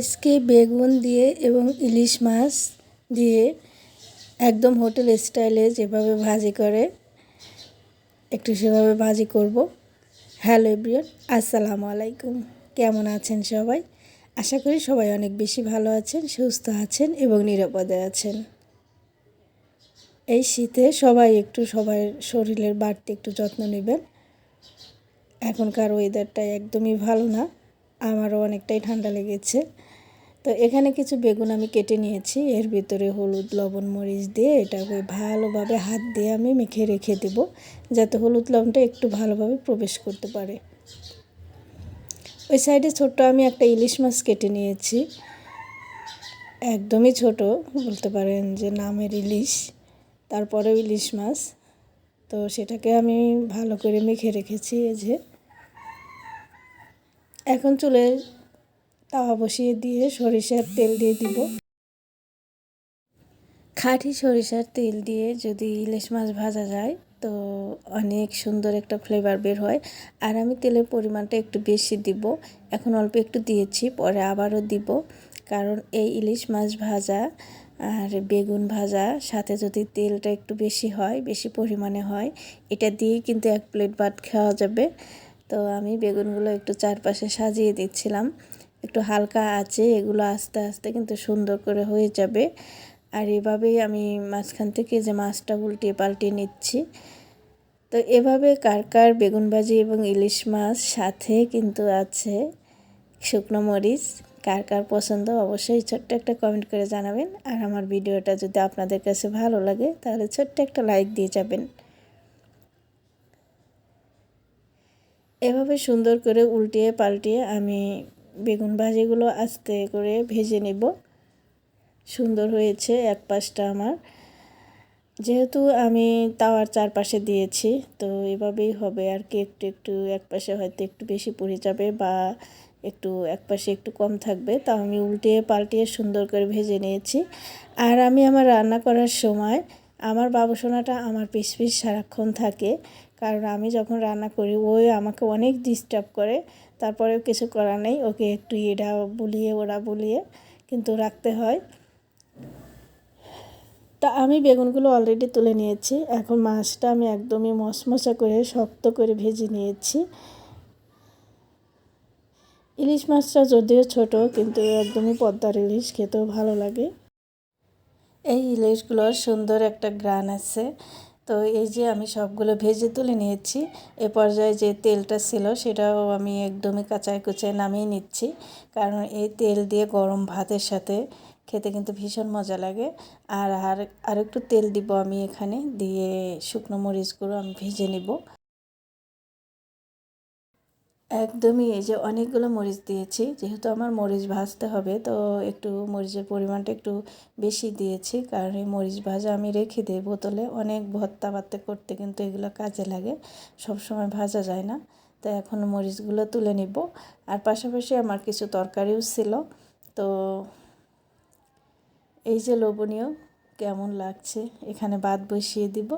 আজকে বেগুন দিয়ে এবং ইলিশ মাছ দিয়ে একদম হোটেল স্টাইলে যেভাবে ভাজি করে, একটু সেভাবে ভাজি করব। হ্যালো এভরিওয়ান, আসসালামু আলাইকুম। কেমন আছেন সবাই? আশা করি সবাই অনেক বেশি ভালো আছেন, সুস্থ আছেন এবং নিরাপদে আছেন। এই শীতে সবাই একটু সবার শরীরের বাড়তি একটু যত্ন নেবেন। এখনকার ওয়েদারটা একদমই ভালো না, আমারও অনেকটাই ঠান্ডা লেগেছে। তো এখানে কিছু বেগুন আমি কেটে নিয়েছি। এর ভিতরে হলুদ, লবণ, মরিচ দিয়ে এটাকে ভালোভাবে হাত দিয়ে আমি মেখে রেখে দেব, যাতে হলুদ লবণটা একটু ভালোভাবে প্রবেশ করতে পারে। ওই সাইডে ছোট্ট আমি একটা ইলিশ মাছ কেটে নিয়েছি। একদমই ছোট, বলতে পারেন যে নামের ইলিশ, তারপরেও ইলিশ মাছ। তো সেটাকে আমি ভালো করে মেখে রেখেছি, এই যে। এখন চুলে তাওয়া বসিয়ে দিয়ে সরিষার তেল দিয়ে দিব। খাঁটি সরিষার তেল দিয়ে যদি ইলিশ মাছ ভাজা যায়, তো অনেক সুন্দর একটা ফ্লেভার বের হয়। আর আমি তেলের পরিমাণটা একটু বেশি দিব। এখন অল্প একটু দিয়েছি, পরে আবারও দিব। কারণ এই ইলিশ মাছ ভাজা আর বেগুন ভাজা সাথে যদি তেলটা একটু বেশি হয়, বেশি পরিমাণে হয়, এটা দিয়েই কিন্তু এক প্লেট ভাত খাওয়া যাবে। তো আমি বেগুনগুলো একটু চারপাশে সাজিয়ে দিচ্ছিলাম। একটু হালকা আছে, এগুলো আস্তে আস্তে কিন্তু সুন্দর করে হয়ে যাবে। আর এভাবেই আমি মাঝখান থেকে যে মাছটা উল্টিয়ে পাল্টিয়ে নিচ্ছি। তো এভাবে কার কার বেগুন ভাজি এবং ইলিশ মাছ সাথে কিন্তু আছে শুকনো মরিচ, কার কার পছন্দ অবশ্যই ছোট্ট একটা কমেন্ট করে জানাবেন। আর আমার ভিডিওটা যদি আপনাদের কাছে ভালো লাগে, তাহলে ছোট্ট একটা লাইক দিয়ে যাবেন। এভাবে সুন্দর করে উল্টিয়ে পাল্টিয়ে আমি বেগুন ভাজিগুলো আস্তে করে ভেজে নেব। সুন্দর হয়েছে এক পাশটা আমার। যেহেতু আমি তাওয়ার চারপাশে দিয়েছি, তো এভাবেই হবে। আর কি একটু একটু এক পাশে হয়তো একটু বেশি পড়ে যাবে বা একটু, এক পাশে একটু কম থাকবে, তা আমি উল্টিয়ে পাল্টিয়ে সুন্দর করে ভেজে নিয়েছি। আর আমি আমার রান্না করার সময় আমার বাবুসোনাটা আমার পিস পিস সারাক্ষণ থাকে কারণ আমি যখন রান্না করি, ওই আমাকে অনেক ডিস্টার্ব করে। তারপরেও কিছু করার নেই, ওকে একটু এরা বুলিয়ে ওরা বুলিয়ে কিন্তু রাখতে হয়। তা আমি বেগুনগুলো অলরেডি তুলে নিয়েছি। এখন মাছটা আমি একদমই মশমশা করে, শক্ত করে ভেজে নিয়েছি। ইলিশ মাছটা যদিও ছোট, কিন্তু একদমই পদ্মার ইলিশ, খেতেও ভালো লাগে। এই ইলিশগুলোর সুন্দর একটা গ্রান আছে। তো এই যে আমি সবগুলো ভেজে তুলে নিয়েছি, এ পর্যায়ে যে তেলটা ছিল সেটাও আমি একদমই কাঁচায় কুচায় নামিয়ে নিচ্ছি। কারণ এই তেল দিয়ে গরম ভাতের সাথে খেতে কিন্তু ভীষণ মজা লাগে। আর আর আর একটু তেল দিব আমি এখানে, দিয়ে শুকনো মরিচগুলো আমি ভেজে নিব। একদমই এই যে অনেকগুলো মরিচ দিয়েছি, যেহেতু আমার মরিচ ভাজতে হবে, তো একটু মরিচের পরিমাণটা একটু বেশি দিয়েছি, কারণ এই মরিচ ভাজা আমি রেখে দিই বোতলে। অনেক ভর্তা ভাতে করতে কিন্তু এগুলো কাজে লাগে, সব সময় ভাজা যায় না। তো এখন মরিচগুলো তুলে নিব। আর পাশাপাশি আমার কিছু তরকারিও ছিল। তো এই যে লোভনীয়, কেমন লাগছে? এখানে ভাত বসিয়ে দিব।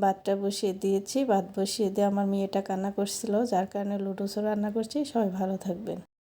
ভাতটা বসিয়ে দিয়েছি, ভাত বসিয়ে দিয়ে আমার মেয়েটা কান্না করছিল, যার কারণে লুডোসও রান্না করছি। সবাই ভালো থাকবেন।